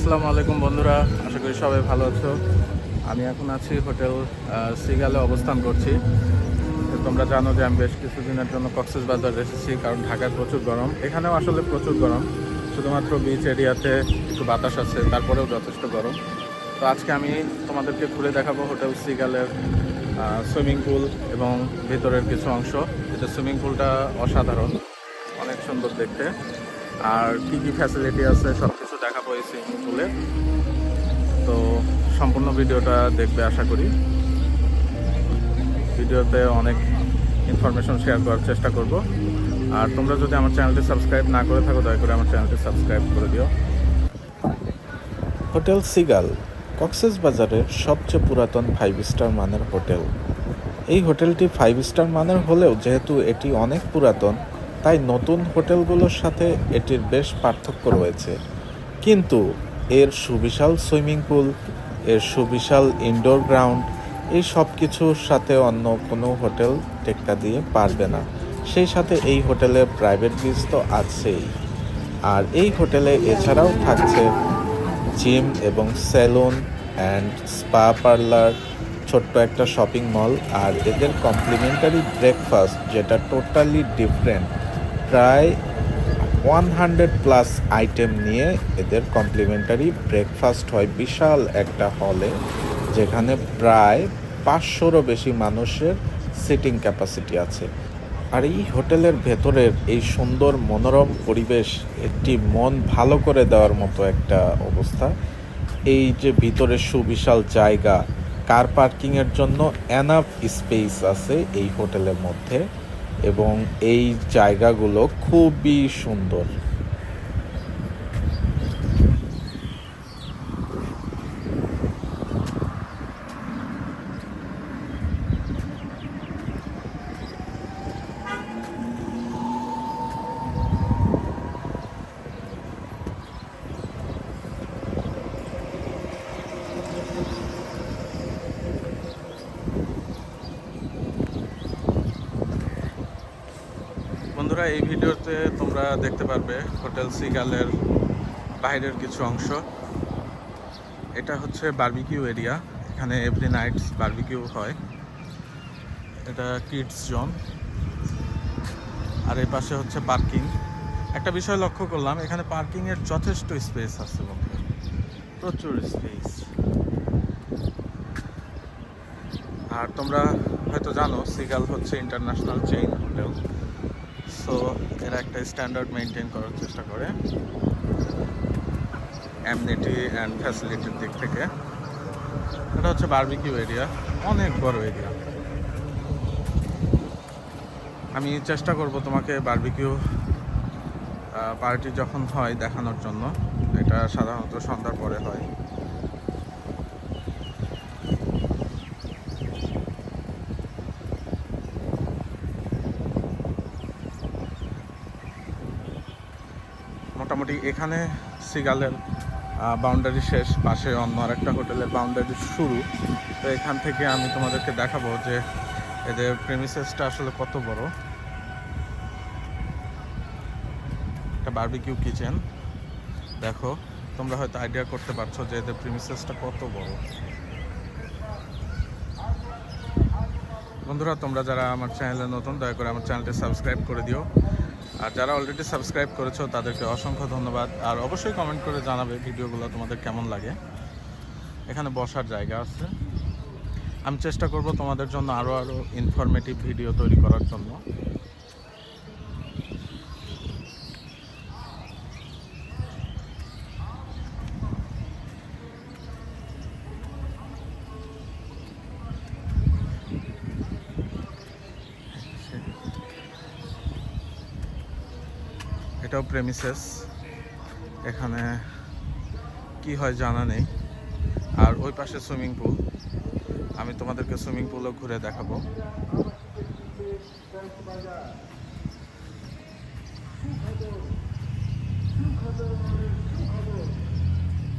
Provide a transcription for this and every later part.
আসসালামু আলাইকুম বন্ধুরা, আশা করি সবাই ভালো আছো। আমি এখন আছি হোটেল সিগালে অবস্থান করছি। তোমরা জানো যে আমি বেশ কিছুদিনের জন্য কক্সেস বাজার এসেছি, কারণ ঢাকায় প্রচুর গরম। এখানেও আসলে প্রচুর গরম। শুধুমাত্র বিচ এরিয়াতে একটু বাতাস আছে, তারপরেও যথেষ্ট গরম। তো আজকে আমি তোমাদেরকে ঘুরে দেখাবো হোটেল সিগালের সুইমিং পুল এবং ভেতরের কিছু অংশ। এটা সুইমিং পুলটা অসাধারণ, অনেক সুন্দর দেখতে। আর কী কী ফ্যাসিলিটি আছে সব দেখাবো এই সুইমিং তো সম্পূর্ণ ভিডিওটা দেখবে আশা করি। ভিডিওতে অনেক ইনফরমেশন শেয়ার করার চেষ্টা করব। আর তোমরা যদি আমার চ্যানেলটি সাবস্ক্রাইব না করে থাকো, দয়া করে আমার চ্যানেলটি সাবস্ক্রাইব করে দিও। হোটেল সিগাল, কক্সেস বাজারের সবচেয়ে পুরাতন ফাইভ স্টার মানের হোটেল। এই হোটেলটি ফাইভ স্টার মানের হলেও যেহেতু এটি অনেক পুরাতন, তাই নতুন হোটেলগুলোর সাথে এটির বেশ পার্থক্য রয়েছে। কিন্তু এর সুবিশাল সুইমিং পুল, এর সুবিশাল ইনডোর গ্রাউন্ড এই সব কিছুর সাথে অন্য কোনো হোটেল টেক্কা দিয়ে পারবে না। সেই সাথে এই হোটেলে প্রাইভেট বিচ তো আছেই। আর এই হোটেলে এছাড়াও থাকছে জিম এবং সেলুন অ্যান্ড স্পা পার্লার ছোট্ট একটা শপিং মল আর এদের কমপ্লিমেন্টারি ব্রেকফাস্ট যেটা টোটালি ডিফারেন্ট প্রায় ওয়ান হান্ড্রেড প্লাস আইটেম নিয়ে এদের কমপ্লিমেন্টারি ব্রেকফাস্ট হয়। বিশাল একটা হলে যেখানে প্রায় পাঁচশোরও বেশি মানুষের সিটিং ক্যাপাসিটি আছে। আর এই হোটেলের ভেতরের এই সুন্দর মনোরম পরিবেশ, একটি মন ভালো করে দেওয়ার মতো একটা অবস্থা। এই যে ভিতরে সুবিশাল জায়গা কার পার্কিংয়ের জন্য এনাফ স্পেস আছে এই হোটেলের মধ্যে। এবং এই জায়গাগুলো খুবই সুন্দর। বন্ধুরা, এই ভিডিওতে তোমরা দেখতে পারবে হোটেল সিগালের বাইরের কিছু অংশ। এটা হচ্ছে বার্বিকিউ এরিয়া। এখানে এভরি নাইটস বার্বিকিউ হয়। এটা কিডস জোন। আর এই পাশে হচ্ছে পার্কিং। একটা বিষয় লক্ষ্য করলাম, এখানে পার্কিংয়ের যথেষ্ট স্পেস আছে বন্ধু প্রচুর স্পেস। আর তোমরা হয়তো জানো, সিগাল হচ্ছে ইন্টারন্যাশনাল চেইন হোটেল। সো এরা একটা স্ট্যান্ডার্ড মেনটেন করার চেষ্টা করে। অ্যামনিটি অ্যান্ড ফ্যাসিলিটির দিক থেকে। এটা হচ্ছে বার্বিকিউ এরিয়া অনেক বড় এরিয়া আমি চেষ্টা করব তোমাকে বার্বিকিউ পার্টি যখন হয় দেখানোর জন্য। এটা সাধারণত সন্ধ্যার পরে হয়। মোটামুটি এখানে সিগালের বাউন্ডারি শেষ, পাশে অন্য আরেকটা হোটেলের বাউন্ডারি শুরু। তো এখান থেকে আমি তোমাদেরকে দেখাবো যে এদের প্রেমিসেসটা আসলে কত বড়। একটা বার্বিকিউ কিচেন দেখো, তোমরা হয়তো আইডিয়া করতে পারছ যে এদের প্রিমিসেসটা কত বড়। বন্ধুরা, তোমরা যারা আমার চ্যানেলে নতুন, দয়া করে আমার চ্যানেলটি সাবস্ক্রাইব করে দিও। আর যারা অলরেডি সাবস্ক্রাইব করেছ, তাদেরকে অসংখ্য ধন্যবাদ। আর অবশ্যই কমেন্ট করে জানাবে ভিডিওগুলো তোমাদের কেমন লাগে। এখানে বসার জায়গা আছে। আমি চেষ্টা করব তোমাদের জন্য আরও আরও ইনফরমেটিভ ভিডিও তৈরি করার জন্য। এটাও প্রেমিসেস এখানে কি হয় জানা নেই। আর ওই পাশে সুইমিং পুল আমি তোমাদেরকে সুইমিং পুলও ঘুরে দেখাবো।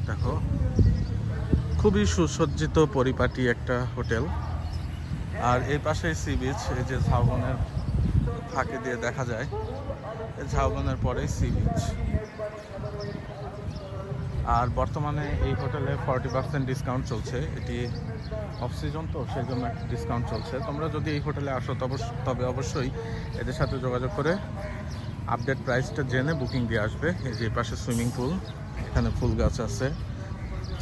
দেখো, খুবই সুসজ্জিত পরিপাটি একটা হোটেল। আর এই পাশে সি বিচ এই যে ঝাউবনের ফাঁকে দিয়ে দেখা যায়। ঝাউবনের পরেই সি বিচ। আর বর্তমানে এই হোটেলে ফর্টি পার্সেন্ট ডিসকাউন্ট চলছে। এটি অফ সিজন তো সেই জন্য একটা ডিসকাউন্ট চলছে। তোমরা যদি এই হোটেলে আসো, তবে অবশ্যই এদের সাথে যোগাযোগ করে আপডেট প্রাইসটা জেনে বুকিং দিয়ে আসবে। এই যে পাশে সুইমিং পুল, এখানে ফুল গাছ আছে।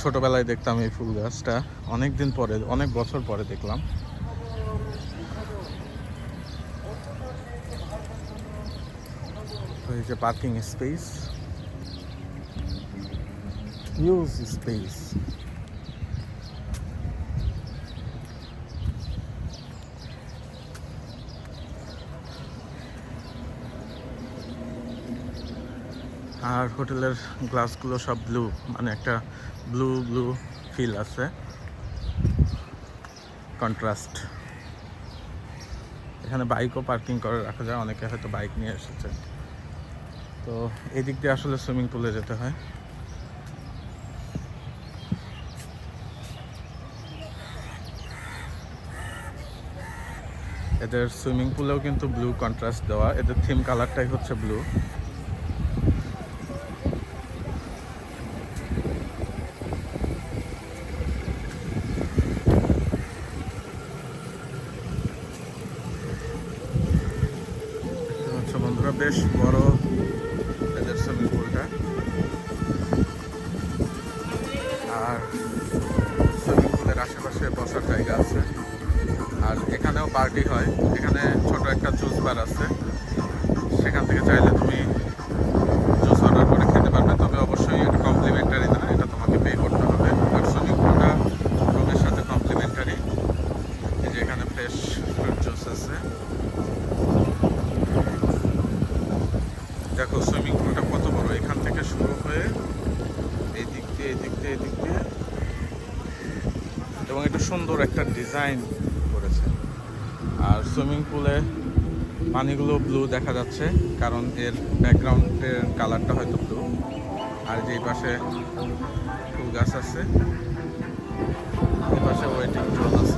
ছোটোবেলায় দেখতাম এই ফুল গাছটা। অনেক দিন পরে, অনেক বছর পরে দেখলাম। যে পার্কিং স্পেস হিউজ স্পেস আর হোটেলের গ্লাসগুলো সব ব্লু মানে একটা ব্লু ব্লু ফিল আছে। কন্ট্রাস্ট এখানে বাইকও পার্কিং করে রাখা যায়, অনেকে হয়তো বাইক নিয়ে এসেছে। তো এই দিক দিয়ে আসলে সুইমিং পুলে যেতে হয়। এদের সুইমিং পুলেও কিন্তু ব্লু কন্ট্রাস্ট দেওয়া। এদের থিম কালারটাই হচ্ছে ব্লু দেখতে বন্ধুরা, বেশ বড় সুইমিং আর সুইমিং পুলের আশেপাশে বসার জায়গা আছে। আর এখানেও পার্টি হয়। এখানে ছোট একটা জুস বার আছে। সেখান থেকে চাইলে তুমি জুস অর্ডার করে খেতে পারবে। তবে অবশ্যই এটা কমপ্লিমেন্টারি না, এটা তোমাকে পে করতে হবে। আর সুইমিং পুলটা রুমের সাথে কমপ্লিমেন্টারি এই যে এখানে ফ্রেশ ফ্রুট জুস আছে দেখো সুইমিং পুলটা কত বড় এখান থেকে শুরু হয়ে এই দিক দিয়ে এই দিক দিয়ে এই দিক দিয়ে এবং এটা সুন্দর একটা ডিজাইন করেছে। আর সুইমিং পুলে পানিগুলো ব্লু দেখা যাচ্ছে, কারণ এর ব্যাকগ্রাউন্ডের কালারটা হয়তো ব্লু আর যেই পাশে ফুল গাছ আছে ওয়েটিং জোন আছে।